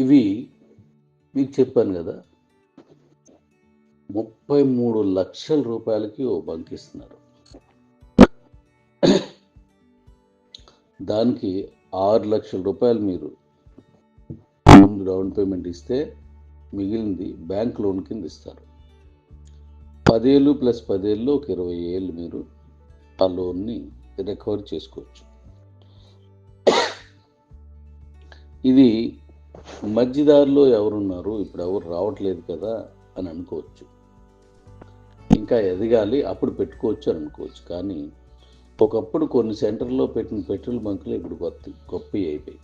ఇవి మీకు చెప్పాను కదా ముప్పై మూడు లక్షల రూపాయలకి ఓ బంక్ ఇస్తున్నారు. దానికి ఆరు లక్షల రూపాయలు మీరు ముందు డౌన్ పేమెంట్ ఇస్తే మిగిలింది బ్యాంక్ లోన్ కింద ఇస్తారు. పదేళ్ళు ప్లస్ పదేళ్ళు ఒక ఇరవై ఏళ్ళు మీరు ఆ లోన్ని రికవర్ చేసుకోవచ్చు. ఇది మధ్యదారిలో ఎవరున్నారు? ఇప్పుడు ఎవరు రావట్లేదు కదా అని అనుకోవచ్చు. ఇంకా ఎదగాలి అప్పుడు పెట్టుకోవచ్చు అని అనుకోవచ్చు. కానీ ఒకప్పుడు కొన్ని సెంటర్లో పెట్టిన పెట్రోల్ బంకులు ఇప్పుడు కొత్త గొప్ప అయిపోయి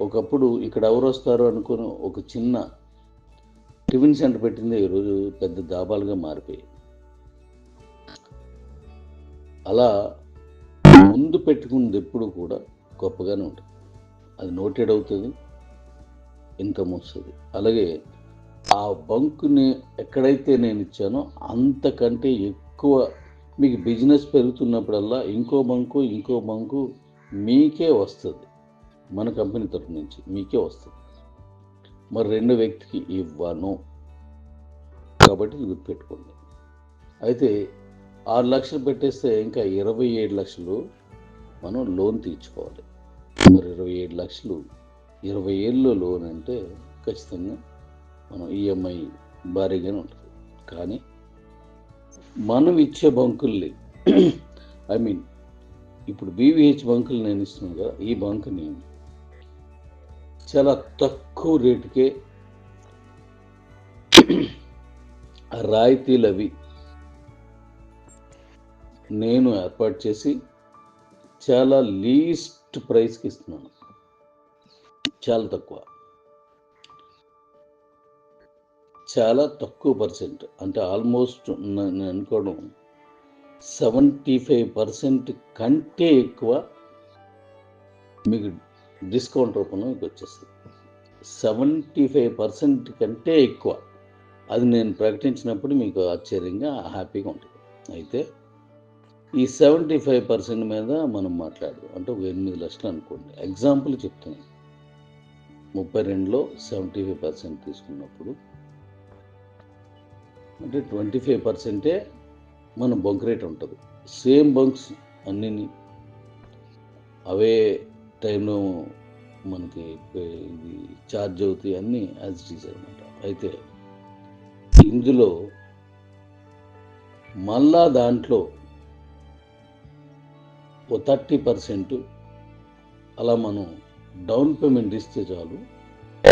ఒకప్పుడు ఇక్కడ ఎవరు వస్తారు అనుకుని ఒక చిన్న టిఫిన్ సెంటర్ పెట్టింది ఈరోజు పెద్ద దాబాలుగా మారిపోయాయి. అలా ముందు పెట్టుకున్నది ఎప్పుడు కూడా గొప్పగానే ఉంటుంది. అది నోటెడ్ అవుతుంది. ఇన్కమ్ వస్తుంది. అలాగే ఆ బంకుని ఎక్కడైతే నేను ఇచ్చానో అంతకంటే ఎక్కువ మీకు బిజినెస్ పెరుగుతున్నప్పుడల్లా ఇంకో బంకు ఇంకో బంకు మీకే వస్తుంది. మన కంపెనీ తరఫు నుంచి మీకే వస్తుంది. మరి రెండు వ్యక్తికి ఇవ్వను. కాబట్టి గుర్తుపెట్టుకోండి. అయితే ఆరు లక్షలు పెట్టేస్తే ఇంకా ఇరవై ఏడు లక్షలు మనం లోన్ తీర్చుకోవాలి. మరి ఇరవై ఏడు లక్షలు ఇరవై ఏళ్ళు లోన్ అంటే ఖచ్చితంగా మనం ఈఎంఐ భారీగానే ఉంటుంది. కానీ మనం ఇచ్చే బంకుల్ని ఐ మీన్ ఇప్పుడు బీవీహెచ్ బంకులు నేను ఇస్తున్నాను కదా ఈ బంకుని చాలా తక్కువ రేటుకే రాయితీలు అవి నేను ఏర్పాటు చేసి చాలా లీస్ట్ ప్రైస్కి ఇస్తున్నాను. చాలా తక్కువ. చాలా తక్కువ పర్సెంట్. అంటే ఆల్మోస్ట్ నేను అనుకోవడం సెవెంటీ ఫైవ్ పర్సెంట్ కంటే ఎక్కువ మీకు డిస్కౌంట్ రూపంలో మీకు వచ్చేస్తుంది. సెవెంటీ ఫైవ్ పర్సెంట్ కంటే ఎక్కువ. అది నేను ప్రకటించినప్పుడు మీకు ఆశ్చర్యంగా హ్యాపీగా ఉంటుంది. అయితే ఈ సెవెంటీ ఫైవ్ పర్సెంట్ మీద మనం మాట్లాడు అంటే ఒక ఎనిమిది లక్షలు అనుకోండి. ఎగ్జాంపుల్ చెప్తున్నాను ముప్పై రెండులో సెవెంటీ ఫైవ్ పర్సెంట్ తీసుకున్నప్పుడు అంటే ట్వంటీ ఫైవ్ పర్సెంటే మన బంక్ రేట్ ఉంటుంది. సేమ్ బంక్స్ అన్నీ అవే టైంలో మనకి ఇది ఛార్జ్ అవుతాయి అన్నీ యాజ్ ఇట్ ఈజ్ అనమాట అయితే ఇందులో మళ్ళా దాంట్లో ఓ థర్టీ పర్సెంట్ అలా మనం డౌన్ పేమెంట్ ఇస్తే చాలు.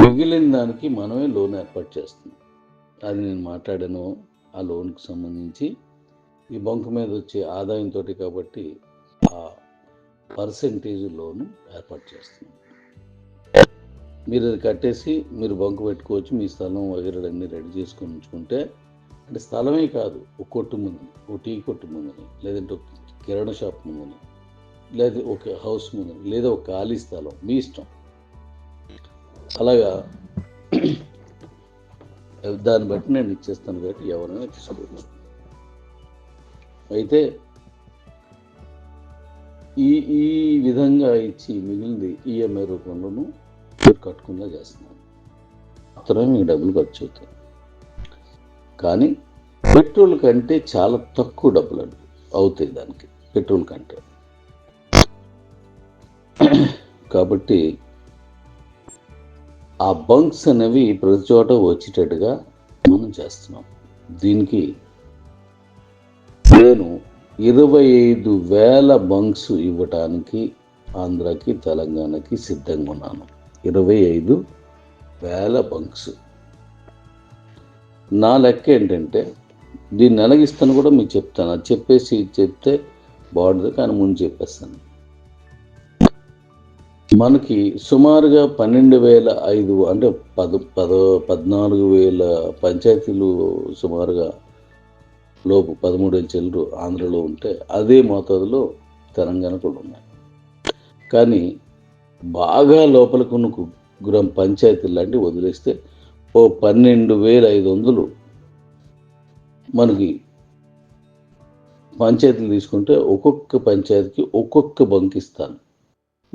మిగిలిన దానికి మనమే లోన్ ఏర్పాటు చేస్తున్నాం. అది నేను మాట్లాడాను ఆ లోన్కి సంబంధించి. ఈ బంకు మీద వచ్చే ఆదాయంతో కాబట్టి ఆ పర్సెంటేజ్ లోను ఏర్పాటు చేస్తున్నాం. మీరు అది కట్టేసి మీరు బంకు పెట్టుకోవచ్చు మీ స్థలం వగేరే అన్నీ రెడీ చేసుకొని ఉంచుకుంటే. అంటే స్థలమే కాదు ఒక కొట్టు ముందని ఒక టీ కొట్టు ముందని లేదంటే ఒక కిరాణా షాప్ ముందని లేదా ఒక హౌస్ ముందు లేదా ఒక ఖాళీ స్థలం మీ ఇష్టం. అలాగా దాన్ని బట్టి నేను ఇచ్చేస్తాను కాబట్టి ఎవరైనా తీసుకోవచ్చు. అయితే ఈ ఈ విధంగా ఇచ్చి మిగిలింది ఈఎంఐ రూపంలోనూ మీరు కట్టుకుండా చేస్తున్నాను. మాత్రమే మీకు డబ్బులు ఖర్చు అవుతాయి. కానీ పెట్రోల్ కంటే చాలా తక్కువ డబ్బులు అవుతాయి దానికి పెట్రోల్ కంటే. కాబట్టి ఆ బంక్స్ అనేవి ప్రతి చోట వచ్చేటట్టుగా మనం చేస్తున్నాం. దీనికి నేను ఇరవై ఐదు వేల బంక్స్ ఇవ్వటానికి ఆంధ్రాకి తెలంగాణకి సిద్ధంగా ఉన్నాను. ఇరవై ఐదు వేల బంక్స్. నా లెక్క ఏంటంటే దీన్ని ఎలాగిస్తాను కూడా మీకు చెప్తాను. అది చెప్పేసి చెప్తే బాగుంటుంది కానీ ముందు చెప్పేస్తాను. మనకి సుమారుగా పన్నెండు వేల ఐదు అంటే పద పద పద్నాలుగు వేల పంచాయతీలు సుమారుగా లోపు పదమూడు వేల చిల్లరు ఆంధ్రలో ఉంటే అదే మోతాదులో తెలంగాణ కూడా ఉన్నాయి. కానీ బాగా లోపలికి ఉన్న గ్రామ పంచాయతీలు లాంటివి వదిలేస్తే ఓ పన్నెండు వేల ఐదు వందలు మనకి పంచాయతీలు తీసుకుంటే ఒక్కొక్క పంచాయతీకి ఒక్కొక్క బంక్ ఇస్తాను.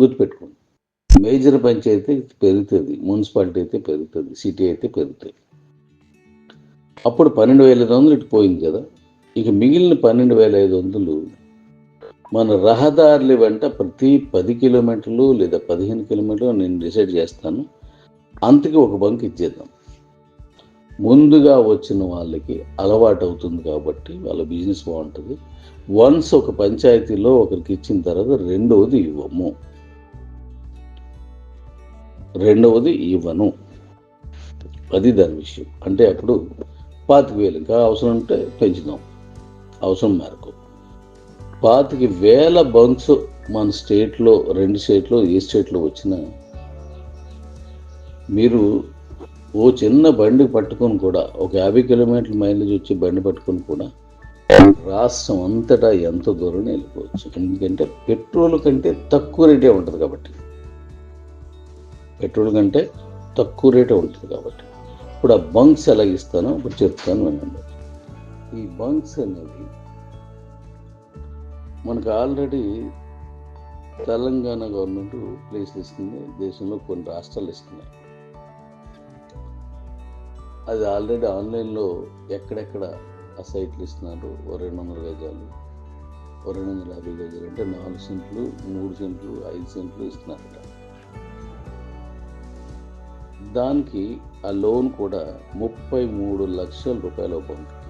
గుర్తుపెట్టుకోండి. మేజర్ పంచాయతీ పెరుగుతుంది మున్సిపాలిటీ అయితే పెరుగుతుంది సిటీ అయితే పెరుగుతుంది. అప్పుడు పన్నెండు వేల ఐదు వందలు ఇటు పోయింది కదా. ఇక మిగిలిన పన్నెండు వేల ఐదు వందలు మన రహదారుల వెంట ప్రతి పది కిలోమీటర్లు లేదా పదిహేను కిలోమీటర్లు నేను డిసైడ్ చేస్తాను. అంతకి ఒక బంక్ ఇచ్చేద్దాం. ముందుగా వచ్చిన వాళ్ళకి అలవాటు అవుతుంది కాబట్టి వాళ్ళ బిజినెస్ బాగుంటుంది. వన్స్ ఒక పంచాయతీలో ఒకరికి ఇచ్చిన తర్వాత రెండవది ఇవ్వము. రెండవది ఇవ్వను. అది దాని విషయం. అంటే అప్పుడు పాతిక వేలు ఇంకా అవసరం ఉంటే పెంచుదాం. అవసరం మేరకు. పాతిక వేల బంక్స్ మన స్టేట్లో రెండు స్టేట్లో ఏ స్టేట్లో వచ్చినా మీరు ఓ చిన్న బండి పట్టుకొని కూడా ఒక యాభై కిలోమీటర్ల మైలేజ్ వచ్చి బండి పట్టుకొని కూడా రాష్ట్రం అంతటా ఎంత దూరం వెళ్ళిపోవచ్చు? ఎందుకంటే పెట్రోల్ కంటే తక్కువ రేటే ఉంటుంది కాబట్టి. పెట్రోల్ కంటే తక్కువ రేటే ఉంటుంది కాబట్టి. ఇప్పుడు ఆ బంక్స్ ఎలా ఇస్తానో ఇప్పుడు చెప్తాను వినండి. ఈ బంక్స్ అనేది మనకు ఆల్రెడీ తెలంగాణ గవర్నమెంట్ ప్లేస్లు ఇస్తుంది. దేశంలో కొన్ని రాష్ట్రాలు ఇస్తున్నాయి. అది ఆల్రెడీ ఆన్లైన్లో ఎక్కడెక్కడ ఆ సైట్లు ఇస్తున్నారు? ఓ రెండు వందల గజాలు ఓ రెండు వందల యాభై గజాలు అంటే నాలుగు సెంట్లు మూడు సెంట్లు ఐదు సెంట్లు ఇస్తున్నారు. దానికి ఆ లోన్ కూడా ముప్పై మూడు లక్షల రూపాయల బంక్కి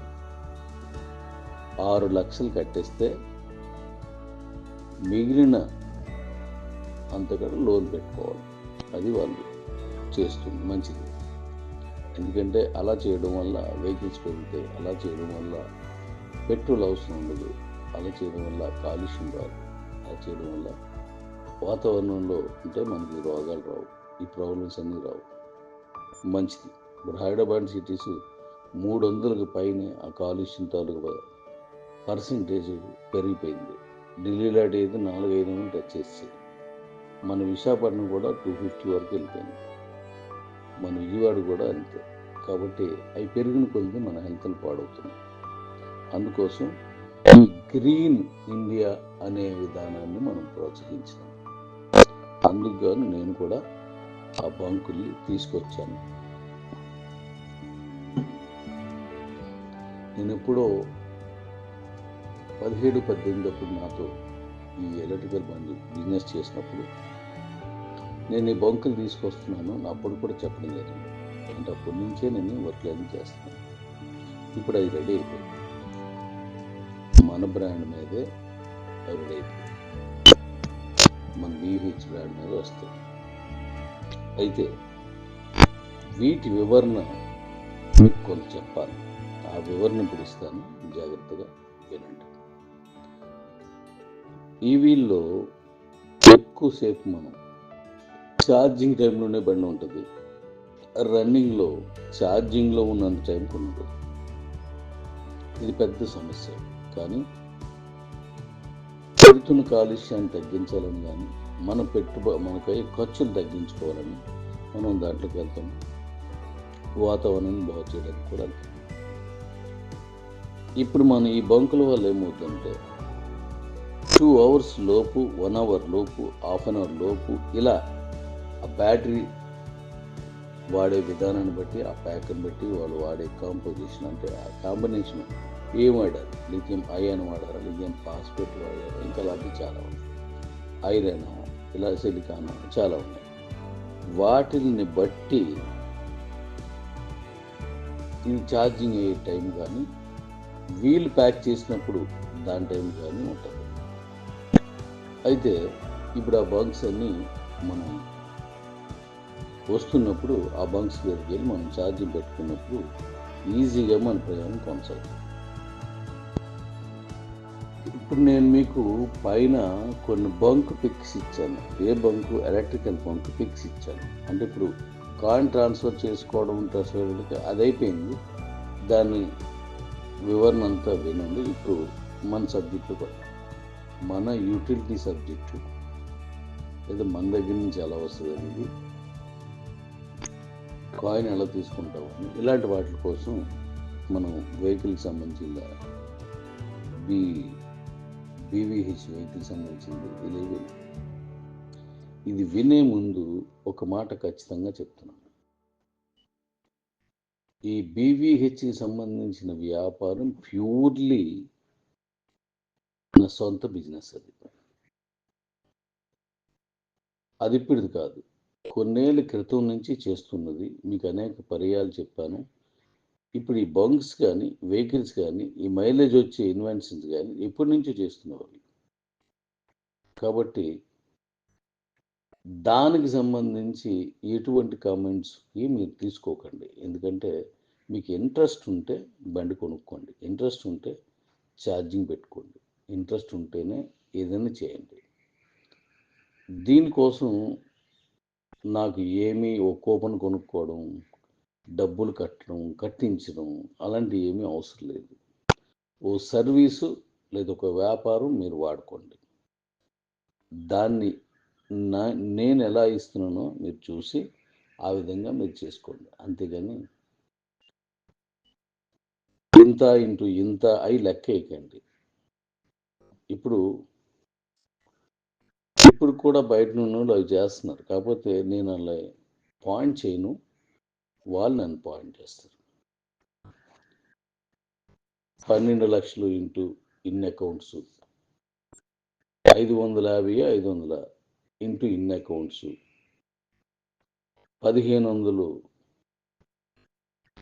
ఆరు లక్షలు కట్టేస్తే మిగిలిన అంతకంటే లోన్ పెట్టుకోవాలి. అది వాళ్ళు చేస్తుంది మంచిది. ఎందుకంటే అలా చేయడం వల్ల వెహికల్స్ పెరుగుతాయి అలా చేయడం వల్ల పెట్రోల్ అవసరం ఉండదు. అలా చేయడం వల్ల కాలుష్యం రాదు. అలా చేయడం వల్ల వాతావరణంలో అంటే మనకి రోగాలు రావు. ఈ ప్రాబ్లమ్స్ అన్నీ రావు. మంచిది. ఇప్పుడు హైదరాబాద్ సిటీస్ మూడు వందలకు పైన ఆ కాలుష్యం తాలూకు పర్సంటేజ్ పెరిగిపోయింది. ఢిల్లీ లాంటి అయితే నాలుగు ఐదు వందలు టచ్ చేసేది. మన విశాఖపట్నం కూడా టూ ఫిఫ్టీ వరకు వెళ్ళిపోయింది. మన విజయవాడ కూడా అంతే. కాబట్టి అవి పెరిగిన కొద్ది మన హెల్త్లు పాడవుతుంది. అందుకోసం ఈ గ్రీన్ ఇండియా అనే విధానాన్ని మనం ప్రోత్సహించాం అందుకు నేను కూడా ఆ బంకుల్ని తీసుకొచ్చాను. నేను ఎప్పుడో పదిహేడు పద్దెనిమిది అప్పుడు నాతో ఈ ఎలక్ట్రికల్ బండి బిజినెస్ చేసినప్పుడు నేను ఈ బంకులు తీసుకొస్తున్నాను నా అప్పుడు కూడా చెప్పడం లేదు అంటే అప్పటి నుంచే నేను వర్క్ లైన్ చేస్తున్నాను. ఇప్పుడు అది రెడీ అయిపోయింది మన బ్రాండ్ మీదే రెడీ అయిపోయింది మన బీహెచ్ బ్రాండ్ మీద వస్తుంది అయితే వీటి వివరణ మీకు కొంత చెప్పాలి. ఆ వివరణ ఇప్పుడు ఇస్తాను. జాగ్రత్తగా వినండి. ఈవీల్లో ఎక్కువసేపు మనం ఛార్జింగ్ టైంలోనే బండి ఉంటుంది. రన్నింగ్లో ఛార్జింగ్లో ఉన్నంత టైం ఉండదు ఇది పెద్ద సమస్య. కానీ పెడుతున్న కాలుష్యాన్ని తగ్గించాలని కానీ మన పెట్టుబ మనకై ఖర్చులు తగ్గించుకోవాలని మనం దాంట్లోకి వెళ్తాం. వాతావరణాన్ని బాగు చేయడానికి కూడా వెళ్తాం ఇప్పుడు మనం ఈ బంకుల వల్ల ఏమవుతుందంటే టూ అవర్స్ లోపు వన్ అవర్ లోపు హాఫ్ అన్ అవర్ లోపు ఇలా ఆ బ్యాటరీ వాడే విధానాన్ని బట్టి ఆ ప్యాక్ని బట్టి వాళ్ళు వాడే కాంపోజిషన్ అంటే ఆ కాంబినేషన్ ఏం వాడారు? లిథియం అయాన్ వాడారా? లిథియం ఫాస్ఫేట్ వాడారా? ఇంకా అలాంటివి చాలా ఉన్నాయి. ఐరన్ ఇలా సిలికాను చాలా ఉన్నాయి. వాటిని బట్టి ఇది ఛార్జింగ్ అయ్యే టైం కానీ వీల్ ప్యాక్ చేసినప్పుడు దాని టైం కానీ ఉంటుంది. అయితే ఇప్పుడు ఆ బంక్స్ అన్నీ మనం వస్తున్నప్పుడు ఆ బంక్స్ దగ్గరికి వెళ్ళి మనం ఛార్జింగ్ పెట్టుకున్నప్పుడు ఈజీగా మన ప్రయాణం కొనసాగుతుంది. ఇప్పుడు నేను మీకు పైన కొన్ని బంక్ పిక్స్ ఇచ్చాను. ఏ బంకు? ఎలక్ట్రికల్ బంక్ పిక్స్ ఇచ్చాను. అంటే ఇప్పుడు కాయిన్ ట్రాన్స్ఫర్ చేసుకోవడం ట్రాన్స్ఫర్ అది అయిపోయింది దాని వివరణ అంతా వినండి. ఇప్పుడు మన సబ్జెక్టు మన యూటిలిటీ సబ్జెక్టు. లేదా మన దగ్గర నుంచి ఎలా వస్తుంది అనేది. కాయిన్ ఎలా తీసుకుంటాము ఇలాంటి వాటి కోసం మనం వెహికల్కి సంబంధించిన బి బీవీహెచ్ వెహికల్ సంబంధించింది ఇలేవి ఇది వినే ముందు ఒక మాట ఖచ్చితంగా చెప్తున్నాను. ఈ బీవీహెచ్కి సంబంధించిన వ్యాపారం ప్యూర్లీ నా సొంత బిజినెస్ అది. అది ఇప్పుడు కాదు. కొన్నేళ్ళ క్రితం నుంచి చేస్తున్నది మీకు అనేక పర్యాలు చెప్పాను. ఇప్పుడు ఈ బంక్స్ కానీ వెహికల్స్ కానీ ఈ మైలేజ్ వచ్చే ఇన్వెన్షన్స్ కానీ ఎప్పటి నుంచో చేస్తున్నవాళ్ళు. కాబట్టి దానికి సంబంధించి ఎటువంటి కామెంట్స్కి మీరు తీసుకోకండి. ఎందుకంటే మీకు ఇంట్రెస్ట్ ఉంటే బండి కొనుక్కోండి. ఇంట్రెస్ట్ ఉంటే ఛార్జింగ్ పెట్టుకోండి. ఇంట్రెస్ట్ ఉంటేనే ఏదైనా చేయండి. దీనికోసం నాకు ఏమీ ఓ కూపన్ కొనుక్కోవడం డబ్బులు కట్టడం కట్టించడం అలాంటివి ఏమీ అవసరం లేదు. ఓ సర్వీసు లేదా ఒక వ్యాపారం మీరు వాడుకోండి. దాన్ని నా నేను ఎలా ఇస్తున్నానో మీరు చూసి ఆ విధంగా మీరు చేసుకోండి. అంతేగాని ఇంత ఇంటూ ఇంత అయి లెక్క వేయకండి. ఇప్పుడు ఇప్పుడు కూడా బయట నుండి అవి చేస్తున్నారు. కాకపోతే నేను అలా పాయింట్ చేయను. వాళ్ళు నన్ను పాయింట్ చేస్తారు. పన్నెండు లక్షలు ఇంటూ ఇన్ అకౌంట్స్ ఐదు వందల యాభై ఐదు వందల ఇంటూ ఇన్ అకౌంట్స్ పదిహేను వందలు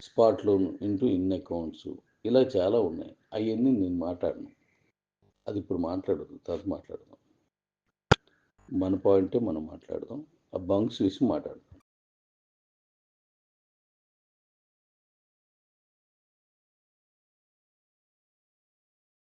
spot loan into in accounts ఇలా చాలా ఉన్నాయి. అవన్నీ నేను మాట్లాడను. అది ఇప్పుడు మాట్లాడదు తర్వాత మాట్లాడదాం. మన పాయింటే మనం మాట్లాడదాం. ఆ బంక్స్ విషయం మాట్లాడదాం.